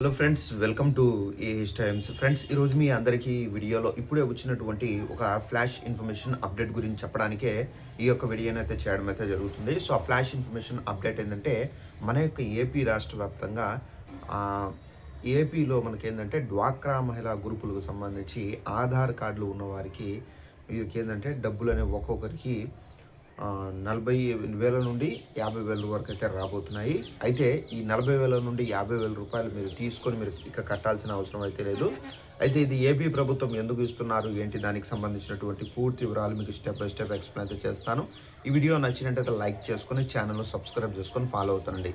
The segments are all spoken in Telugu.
Hello friends welcome to AH Times friends ఈరోజు మీ అందరికీ వీడియోలో ఇప్పుడే వచ్చినటువంటి ఒక ఫ్లాష్ ఇన్ఫర్మేషన్ అప్డేట్ గురించి చెప్పడానికే ఈ యొక్క వీడియోని అయితే చేయడం అయితే జరుగుతుంది. సో ఆ ఫ్లాష్ ఇన్ఫర్మేషన్ అప్డేట్ ఏంటంటే మన యొక్క ఏపీ రాష్ట్ర వ్యాప్తంగా ఏపీలో మనకేంటంటే డ్వాక్రా మహిళా గ్రూపులకు సంబంధించి ఆధార్ కార్డులు ఉన్న వారికి వీరికి ఏంటంటే డబ్బులు అనేవి ఒక్కొక్కరికి నలభై వేల నుండి యాభై వేల వరకు అయితే రాబోతున్నాయి. అయితే ఈ నలభై వేల నుండి యాభై వేల రూపాయలు మీరు తీసుకొని మీరు ఇక కట్టాల్సిన అవసరం అయితే లేదు. అయితే ఇది ఏపీ ప్రభుత్వం ఎందుకు ఇస్తున్నారు? ఏంటి? దానికి సంబంధించినటువంటి పూర్తి వివరాలు మీకు స్టెప్ బై స్టెప్ ఎక్స్ప్లెయిన్ అయితే చేస్తాను. ఈ వీడియో నచ్చినట్టయితే లైక్ చేసుకొని ఛానల్ను సబ్స్క్రైబ్ చేసుకొని ఫాలో అవుతానండి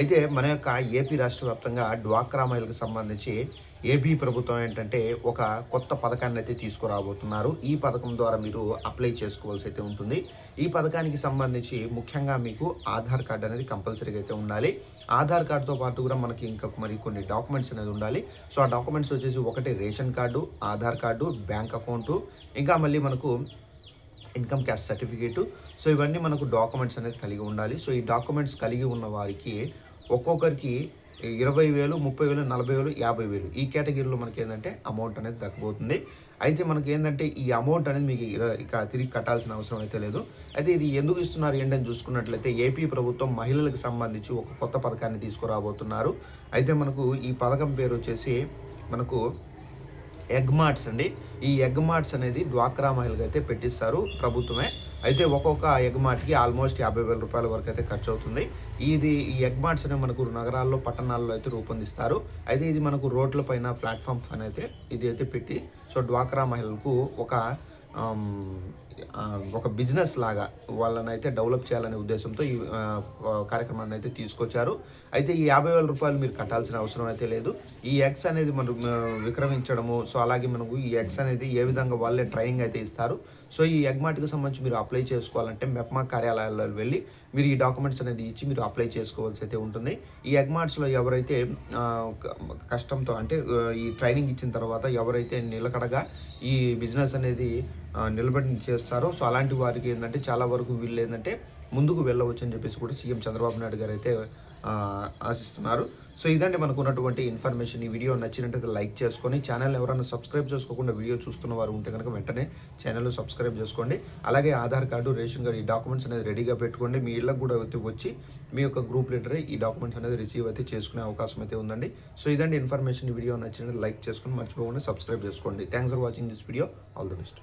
అయితే మన యొక్క ఏపీ రాష్ట్ర వ్యాప్తంగా డ్వాక్రా మహిళలకు సంబంధించి ఏపీ ప్రభుత్వం ఏంటంటే ఒక కొత్త పథకాన్ని అయితే తీసుకురాబోతున్నారు. ఈ పథకం ద్వారా మీరు అప్లై చేసుకోవాల్సి అయితే ఉంటుంది. ఈ పథకానికి సంబంధించి ముఖ్యంగా మీకు ఆధార్ కార్డు అనేది కంపల్సరీగా అయితే ఉండాలి. ఆధార్ కార్డుతో పాటు కూడా మనకి ఇంకా మరి కొన్ని డాక్యుమెంట్స్ అనేది ఉండాలి. సో ఆ డాక్యుమెంట్స్ వచ్చేసి ఒకటి ration card Aadhaar card bank account ఇంకా మళ్ళీ మనకు ఇన్కమ్ క్యాష్ సర్టిఫికేటు. సో ఇవన్నీ మనకు డాక్యుమెంట్స్ అనేది కలిగి ఉండాలి. సో ఈ డాక్యుమెంట్స్ కలిగి ఉన్న వారికి ఒక్కొక్కరికి ఇరవై వేలు ముప్పై వేలు నలభై వేలు యాభై వేలు ఈ కేటగిరీలో మనకి ఏంటంటే అమౌంట్ అనేది తగ్గిపోతుంది. అయితే మనకి ఏంటంటే ఈ అమౌంట్ అనేది మీకు ఇర- ఇక తిరిగి కట్టాల్సిన అవసరం అయితే లేదు. అయితే ఇది ఎందుకు ఇస్తున్నారు ఏంటని చూసుకున్నట్లయితే ఏపీ ప్రభుత్వం మహిళలకు సంబంధించి ఒక కొత్త పథకాన్ని తీసుకురాబోతున్నారు. అయితే మనకు ఈ పథకం పేరు వచ్చేసి మనకు ఎగ్ మార్ట్స్ అండి. ఈ ఎగ్ మార్ట్స్ అనేది డ్వాక్రా మహిళలకు అయితే పెట్టిస్తారు ప్రభుత్వమే. అయితే ఒక్కొక్క ఎగ్ మార్ట్కి ఆల్మోస్ట్ యాభై వేల రూపాయల వరకు అయితే ఖర్చు అవుతుంది ఇది ఈ ఎగ్ మార్ట్స్ అనేవి మనకు నగరాల్లో పట్టణాల్లో అయితే రూపొందిస్తారు. అయితే ఇది మనకు రోడ్ల పైన ప్లాట్ఫామ్ పైన అయితే ఇది అయితే పెట్టి సో డ్వాక్రా మహిళలకు ఒక ఒక బిజినెస్ లాగా వాళ్ళని అయితే డెవలప్ చేయాలనే ఉద్దేశంతో ఈ కార్యక్రమాన్ని అయితే తీసుకొచ్చారు. అయితే ఈ యాభై వేల రూపాయలు మీరు కట్టాల్సిన అవసరం అయితే లేదు. ఈ ఎగ్స్ అనేది మనం విక్రమించడము సో అలాగే మనకు ఈ ఎగ్స్ అనేది ఏ విధంగా వాళ్ళే ట్రైనింగ్ అయితే ఇస్తారు. సో ఈ ఎగ్ సంబంధించి మీరు అప్లై చేసుకోవాలంటే మెప్మా కార్యాలయాల్లో వెళ్ళి మీరు ఈ డాక్యుమెంట్స్ అనేది ఇచ్చి మీరు అప్లై చేసుకోవాల్సి అయితే ఉంటుంది. ఈ ఎగ్ మార్ట్స్లో ఎవరైతే కష్టంతో అంటే ఈ ట్రైనింగ్ ఇచ్చిన తర్వాత ఎవరైతే నిలకడగా ఈ బిజినెస్ అనేది నిలబడి చేస్తారో. సో అలాంటి వారికి ఏంటంటే చాలా వరకు వీళ్ళు ఏంటంటే ముందుకు వెళ్ళవచ్చు అని చెప్పేసి కూడా సీఎం చంద్రబాబు నాయుడు గారు అయితే ఆశిస్తున్నారు. సో ఇదండి మనకు ఉన్నటువంటి ఇన్ఫర్మేషన్. ఈ వీడియో నచ్చినట్టయితే లైక్ చేసుకొని ఛానల్ ఎవరైనా సబ్స్క్రైబ్ చేసుకోకుండా వీడియో చూస్తున్న వారు ఉంటే కనుక వెంటనే ఛానల్ సబ్స్క్రైబ్ చేసుకోండి. అలాగే ఆధార్ కార్డు రేషన్ కార్డు ఈ డాక్యుమెంట్స్ అనేది రెడీగా పెట్టుకోండి. మీ ఇళ్ళకు కూడా అయితే వచ్చి మీ యొక్క గ్రూప్ లీడర్ ఈ డాక్యుమెంట్స్ అనేది రిసీవ్ అయితే చేసుకునే అవకాశం అయితే ఉందండి. సో ఇదండి ఇన్ఫర్మేషన్. ఈ వీడియో నచ్చినట్టు లైక్ చేసుకొని మర్చిపోకుండా సబ్స్క్రైబ్ చేసుకోండి. Thanks for watching this video. All the best.